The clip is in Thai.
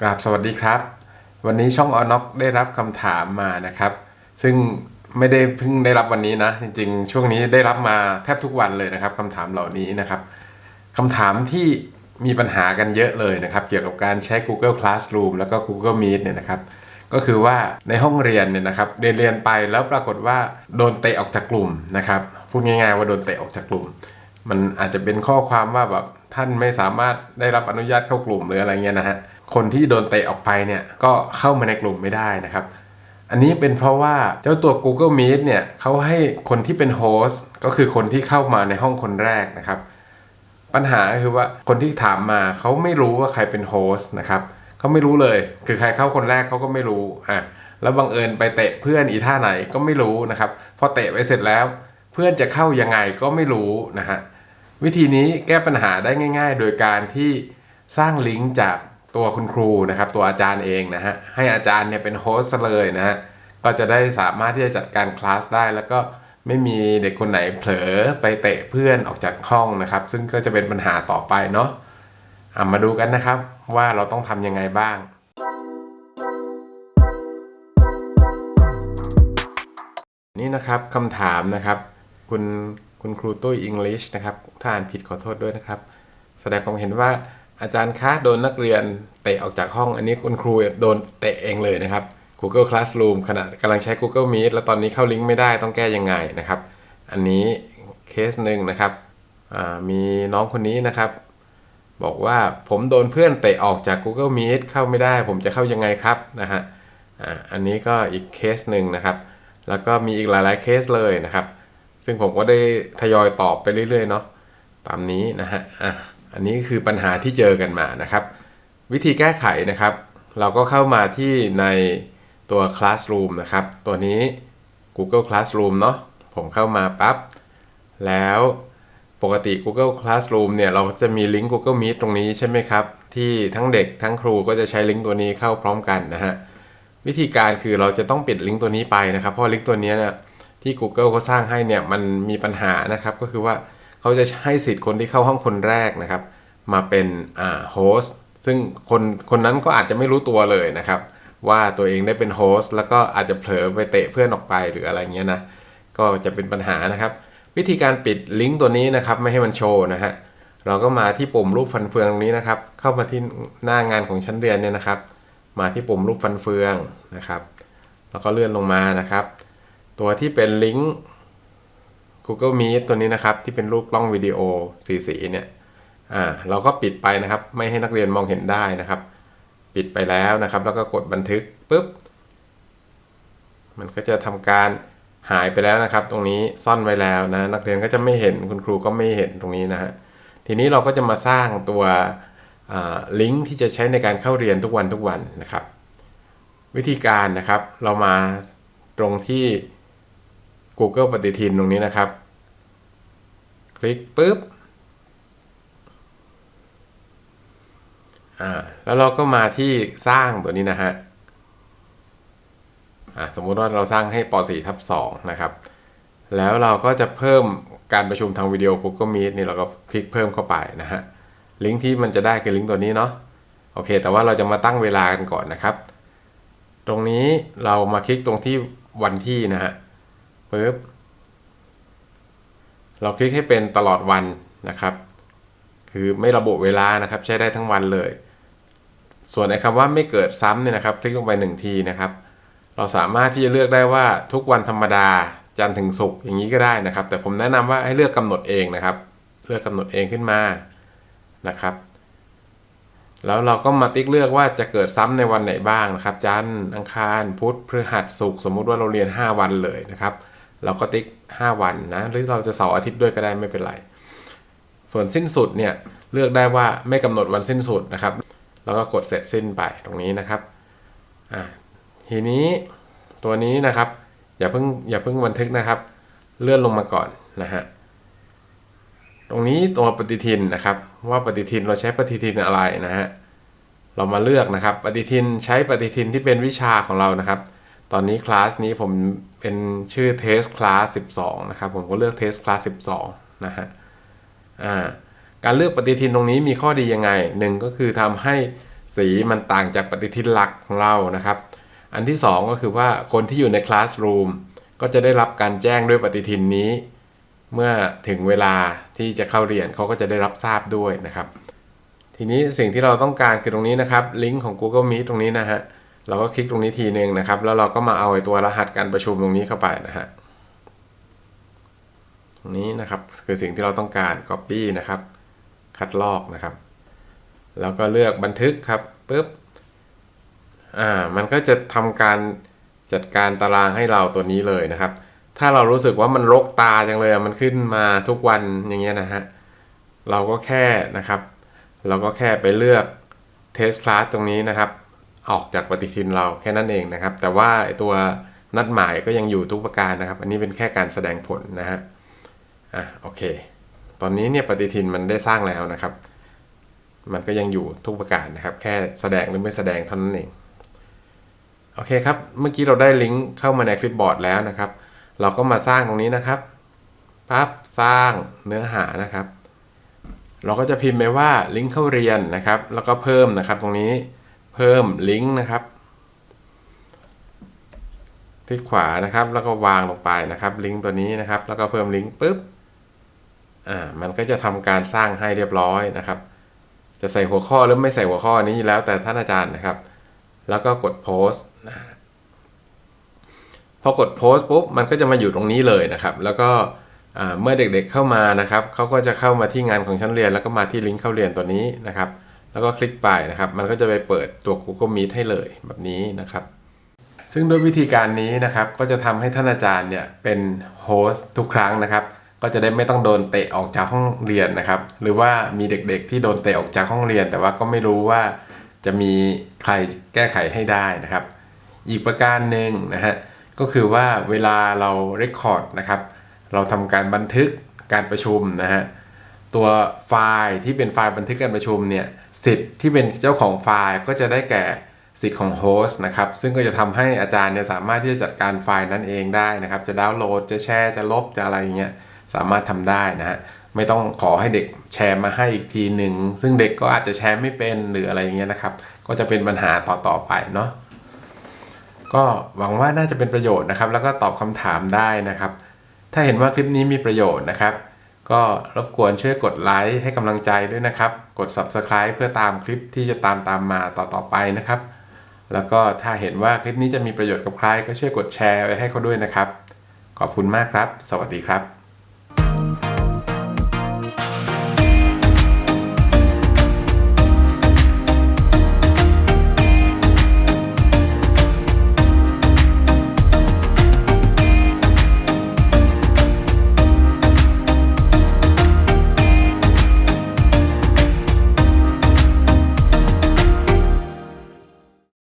กราบสวัสดีครับ วันนี้ช่องออนอกได้รับคำถามมานะครับ ซึ่งไม่ได้เพิ่งได้รับวันนี้นะ จริงๆ ช่วงนี้ได้รับมาแทบทุกวันเลยนะครับคำถามเหล่านี้นะครับคำถามที่มีปัญหากันเยอะเลยนะครับ เกี่ยวกับการใช้ Google Classroom แล้วก็ Google Meet เนี่ยนะครับ ก็คือว่าในห้องเรียนเนี่ยนะครับเรียนเรียนไปแล้วปรากฏว่าโดนเตะออกจากกลุ่มนะครับพูดง่ายๆว่าโดนเตะออกจากกลุ่ม มันอาจจะเป็นข้อความว่าแบบท่านไม่สามารถได้รับอนุญาตเข้ากลุ่มหรืออะไรเงี้ยนะฮะ คนที่โดนเตะออกไปเนี่ยก็เข้ามาในกลุ่มไม่ได้นะครับ อันนี้เป็นเพราะว่าเจ้าตัว Google Meet เนี่ยเขาให้คนที่เป็นโฮสต์ก็คือคนที่เข้ามาในห้องคนแรกนะครับ ปัญหาคือว่าคนที่ถามมาเขาไม่รู้ว่าใครเป็นโฮสต์นะครับเขาไม่รู้เลย คือใครเข้าคนแรกเขาก็ไม่รู้อะแล้วบังเอิญไปเตะเพื่อนอีท่าไหนก็ไม่รู้นะครับพอเตะไปเสร็จแล้ว เพื่อนจะเข้ายังไงก็ไม่รู้นะฮะวิธีนี้แก้ปัญหาได้ง่าย ๆ โดยการที่สร้างลิงก์จาก ตัวคุณครูนะครับ ตัวอาจารย์เองนะฮะให้อาจารย์เนี่ยเป็นโฮสต์เลยนะฮะก็จะได้สามารถที่จะจัดการคลาสได้ แล้วก็ไม่มีเด็กคนไหนเผลอไปเตะเพื่อนออกจากห้องนะครับ ซึ่งก็จะเป็นปัญหาต่อไปเนาะะมาดูกันนะครับว่าเราต้องทำยังไงบ้างนี่นะครับคำถามนะครับคุณคุณครูตุ้ยอังกฤษนะครับถ้าอ่านผิดขอโทษด้วยนะครับ แสดงความเห็นว่า อาจารย์คะโดนนักเรียนเตะออกจากห้อง อันนี้คุณครูโดนเตะเองเลยนะครับ Google Classroom ขณะกำลังใช้ Google Meet แล้วตอนนี้เข้าลิงก์ไม่ได้ต้องแก้ยังไงนะครับ อันนี้เคสหนึ่งนะครับมีน้องคนนี้นะครับ บอกว่าผมโดนเพื่อนเตะออกจาก Google Meet เข้าไม่ได้ ผมจะเข้ายังไงครับนะฮะอันนี้ก็อีกเคสหนึ่งนะครับ แล้วก็มีอีกหลายๆเคสเลยนะครับ ซึ่งผมก็ได้ทยอยตอบไปเรื่อยๆเนาะตามนี้นะฮะ อันนี้คือปัญหาที่เจอกันมานะครับ วิธีแก้ไขนะครับ เราก็เข้ามาที่ในตัว Classroom นะครับ ตัวนี้ Google Classroom เนาะผมเข้ามาปั๊บแล้วปกติ Google Classroom เนี่ยเราจะมีลิงก์ Google Meet ตรงนี้ใช่ไหมครับ ที่ทั้งเด็กทั้งครูก็จะใช้ลิงก์ตัวนี้เข้าพร้อมกันนะฮะวิธีการคือเราจะต้องปิดลิงก์ตัวนี้ไปนะครับ เพราะลิงก์ตัวนี้เนี่ยที่ Google เขาสร้างให้เนี่ยมันมีปัญหานะครับ ก็คือว่าเขาจะให้สิทธิ์คนที่เข้าห้องคนแรกนะครับ มาเป็นอ่าโฮสต์ซึ่งคนคนนั้นก็อาจจะไม่รู้ตัวเลยนะครับ ว่าตัวเองได้เป็นโฮสต์แล้วก็อาจจะเผลอไปเตะเพื่อนออกไปหรืออะไรเงี้ยนะก็จะเป็นปัญหานะครับ วิธีการปิดลิงก์ตัวนี้นะครับไม่ให้มันโชว์นะฮะเราก็มาที่ปุ่มรูปฟันเฟืองตรงนี้นะครับ เข้ามาที่หน้างานของชั้นเรียนเนี่ยนะครับ มาที่ปุ่มรูปฟันเฟืองนะครับ แล้วก็เลื่อนลงมานะครับ ตัวที่เป็นลิงก์ Google Meet ตัวนี้นะครับ ที่เป็นรูปกล้องวิดีโอสีสีๆเนี่ย อ่าเราก็ปิดไปนะครับ ไม่ให้นักเรียนมองเห็นได้นะครับ ปิดไปแล้วนะครับ แล้วก็กดบันทึกปุ๊บ มันก็จะทำการหายไปแล้วนะครับ ตรงนี้ซ่อนไว้แล้วนะ นักเรียนก็จะไม่เห็นคุณครูก็ไม่เห็นตรงนี้นะฮะทีนี้เราก็จะมาสร้างตัวลิงก์ที่จะใช้ในการเข้าเรียนทุกวันทุกวันนะครับ วิธีการนะครับ เรามาตรงที่ Google ปฏิทินตรงนี้นะครับ คลิกปุ๊บ อ่าแล้วเราก็มาที่สร้างตัวนี้นะฮะอ่าสมมุติว่าเราสร้างให้ป .4 ทับ2นะครับ แล้วเราก็จะเพิ่มการประชุมทางวิดีโอ Google Meet นี่เราก็คลิกเพิ่มเข้าไปนะฮะลิงก์ที่มันจะได้คือลิงก์ตัวนี้เนาะโอเค แต่ว่าเราจะมาตั้งเวลากันก่อนนะครับ ตรงนี้เรามาคลิกตรงที่วันที่นะฮะปึ๊บเราคลิกให้เป็นตลอดวันนะครับ คือไม่ระบุเวลานะครับ ใช้ได้ทั้งวันเลย ส่วนไอ้คำว่าไม่เกิดซ้ำเนี่ยนะครับ คลิกลงไปหนึ่งทีนะครับ เราสามารถที่จะเลือกได้ว่าทุกวันธรรมดาจันทร์ถึงศุกร์อย่างนี้ก็ได้นะครับ แต่ผมแนะนำว่าให้เลือกกำหนดเองนะครับ เลือกกำหนดเองขึ้นมานะครับ แล้วเราก็มาติ๊กเลือกว่าจะเกิดซ้ำในวันไหนบ้างนะครับ จันทร์อังคาร พุธพฤหัสศุกร์สมมุติว่าเราเรียน 5 วันเลยนะครับ เราก็ติ๊ก 5 วันนะหรือเราจะเสาร์อาทิตย์ด้วยก็ได้ไม่เป็นไร ส่วนสิ้นสุดเนี่ยเลือกได้ว่าไม่กำหนดวันสิ้นสุดนะครับ แล้วก็กดเสร็จสิ้นไปตรงนี้นะครับอ่าทีนี้ตัวนี้นะครับอย่าเพิ่งอย่าเพิ่งบันทึกนะครับ เลื่อนลงมาก่อนนะฮะตรงนี้ตัวปฏิทินนะครับ ว่าปฏิทินเราใช้ปฏิทินอะไรนะฮะเรามาเลือกนะครับ ปฏิทินใช้ปฏิทินที่เป็นวิชาของเรานะครับ ตอนนี้คลาสนี้ผมเป็นชื่อเทสคลาส12นะครับ ผมก็เลือกเทสคลาส12นะฮะอ่า การเลือกปฏิทินตรงนี้มีข้อดียังไงหนึ่งก็คือทำให้สีมันต่างจากปฏิทินหลักของเรานะครับ อันที่สองก็คือว่าคนที่อยู่ในคลาสรูมก็จะได้รับการแจ้งด้วยปฏิทินนี้ เมื่อถึงเวลาที่จะเข้าเรียนเขาก็จะได้รับทราบด้วยนะครับ ทีนี้สิ่งที่เราต้องการคือตรงนี้นะครับลิงก์ของ Google Meet ตรงนี้นะฮะเราก็คลิกตรงนี้ทีหนึ่งนะครับ แล้วเราก็มาเอาไอ้ตัวรหัสการประชุมตรงนี้เข้าไปนะฮะตรงนี้นะครับคือสิ่งที่เราต้องการ Copy นะครับ คัดลอกนะครับ แล้วก็เลือกบันทึกครับปุ๊บอ่ามันก็จะทำการจัดการตารางให้เราตัวนี้เลยนะครับ ถ้าเรารู้สึกว่ามันรกตาจังเลยมันขึ้นมาทุกวันอย่างเงี้ยนะฮะเราก็แค่นะครับ เราก็แค่ไปเลือก test class ตรงนี้นะครับ ออกจากปฏิทินเราแค่นั้นเองนะครับ แต่ว่าไอตัวนัดหมายก็ยังอยู่ทุกประการนะครับ อันนี้เป็นแค่การแสดงผลนะฮะอะโอเค ตอนนี้เนี่ยปฏิทินมันได้สร้างแล้วนะครับ มันก็ยังอยู่ทุกประการนะครับ แค่แสดงหรือไม่แสดงเท่านั้นเอง โอเคครับ เมื่อกี้เราได้ลิงก์เข้ามาในคลิปบอร์ดแล้วนะครับ เราก็มาสร้างตรงนี้นะครับปั๊บสร้างเนื้อหานะครับ เราก็จะพิมพ์ไปว่าลิงก์เข้าเรียนนะครับ แล้วก็เพิ่มนะครับตรงนี้เพิ่มลิงก์นะครับคลิกขวานะครับ แล้วก็วางลงไปนะครับ ลิงก์ตัวนี้นะครับ แล้วก็เพิ่มลิงก์ปุ๊บ อ่ามันก็จะทำการสร้างให้เรียบร้อยนะครับ จะใส่หัวข้อหรือไม่ใส่หัวข้อนี้แล้วแต่ท่านอาจารย์นะครับ แล้วก็กดโพสต์นะพอกดโพสต์ปุ๊บมันก็จะมาอยู่ตรงนี้เลยนะครับ แล้วก็เมื่อเด็กๆเข้ามานะครับเขาก็จะเข้ามาที่งานของชั้นเรียน แล้วก็มาที่ลิงก์เข้าเรียนตัวนี้นะครับ แล้วก็คลิกไปนะครับ มันก็จะไปเปิดตัว Google Meet ให้เลยแบบนี้นะครับ ซึ่งด้วยวิธีการนี้นะครับก็จะทำให้ท่านอาจารย์เนี่ยเป็นโฮสต์ทุกครั้งนะครับ ก็จะได้ไม่ต้องโดนเตะออกจากห้องเรียนนะครับ หรือว่ามีเด็กๆที่โดนเตะออกจากห้องเรียน แต่ว่าก็ไม่รู้ว่าจะมีใครแก้ไขให้ได้นะครับ อีกประการหนึ่งนะฮะก็คือว่าเวลาเราเรคคอร์ดนะครับ เราทำการบันทึกการประชุมนะฮะตัวไฟล์ที่เป็นไฟล์บันทึกการประชุมเนี่ยสิทธิ์ที่เป็นเจ้าของไฟล์ก็จะได้แก่สิทธิ์ของโฮสต์นะครับ ซึ่งก็จะทำให้อาจารย์เนี่ยสามารถที่จะจัดการไฟล์นั้นเองได้นะครับ จะดาวน์โหลด จะแชร์ จะลบ จะอะไรอย่างเงี้ย สามารถทำได้นะฮะไม่ต้องขอให้เด็กแชร์มาให้อีกทีหนึ่งซึ่งเด็กก็อาจจะแชร์ไม่เป็นหรืออะไรอย่างเงี้ยนะครับ ก็จะเป็นปัญหาต่อๆไปเนาะก็หวังว่าน่าจะเป็นประโยชน์นะครับ แล้วก็ตอบคำถามได้นะครับ ถ้าเห็นว่าคลิปนี้มีประโยชน์นะครับ ก็รบกวนช่วยกดไลค์ให้กำลังใจด้วยนะครับ กด Subscribe เพื่อตามคลิปที่จะตามตามมาต่อๆไปนะครับ แล้วก็ถ้าเห็นว่าคลิปนี้จะมีประโยชน์กับใครก็ช่วยกดแชร์ไว้ให้เขาด้วยนะครับ ขอบคุณมากครับ สวัสดีครับ